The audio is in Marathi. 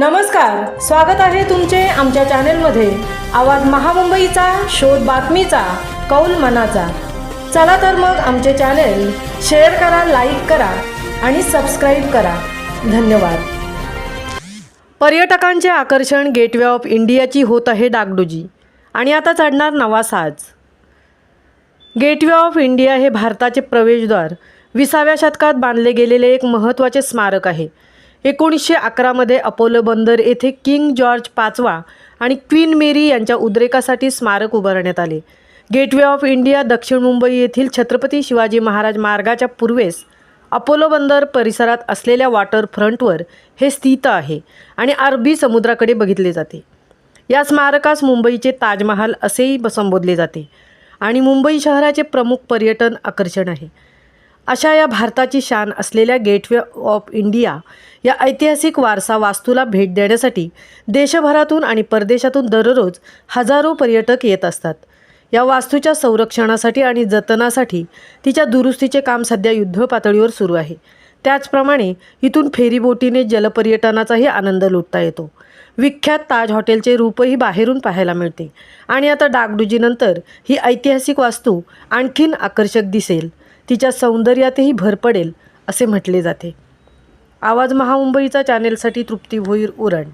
नमस्कार स्वागत आहे तुमचे आमच्या चॅनेलमध्ये. आवाज महामुंबईचा शोध बातमीचा कौल मनाचा. चला तर मग आमचे चॅनेल शेअर करा लाईक करा आणि सबस्क्राईब करा. धन्यवाद. पर्यटकांचे आकर्षण गेटवे ऑफ इंडियाची होत आहे डागडुजी. आणि आता चढणार नवा साज. गेटवे ऑफ इंडिया हे भारताचे प्रवेशद्वार. विसाव्या शतकात बांधले गेलेले एक महत्त्वाचे स्मारक आहे. एकोणीसशे अकरामध्ये अपोलो बंदर येथे किंग जॉर्ज पाचवा आणि क्वीन मेरी यांच्या उद्रेकासाठी स्मारक उभारण्यात आले. गेटवे ऑफ इंडिया दक्षिण मुंबई येथील छत्रपती शिवाजी महाराज मार्गाच्या पूर्वेस अपोलो बंदर परिसरात असलेल्या वॉटरफ्रंटवर हे स्थित आहे आणि अरबी समुद्राकडे बघितले जाते. या स्मारकास मुंबईचे ताजमहाल असेही संबोधले जाते आणि मुंबई शहराचे प्रमुख पर्यटन आकर्षण आहे. अशा या भारताची शान असलेल्या गेटवे ऑफ इंडिया या ऐतिहासिक वारसा वास्तूला भेट देण्यासाठी देशभरातून आणि परदेशातून दररोज हजारो पर्यटक येत असतात. या वास्तूच्या संरक्षणासाठी आणि जतनासाठी तिच्या दुरुस्तीचे काम सध्या युद्ध पातळीवर सुरू आहे. त्याचप्रमाणे इथून फेरीबोटीने जलपर्यटनाचाही आनंद लुटता येतो. विख्यात ताज हॉटेलचे रूपही बाहेरून पाहायला मिळते आणि आता डागडुजीनंतर ही ऐतिहासिक वास्तू आणखीन आकर्षक दिसेल. तिच्या सौंदर्यातही भर पडेल असे म्हटले जाते. आवाज महामुंबईचा चॅनेलसाठी तृप्ती भोईर उरण.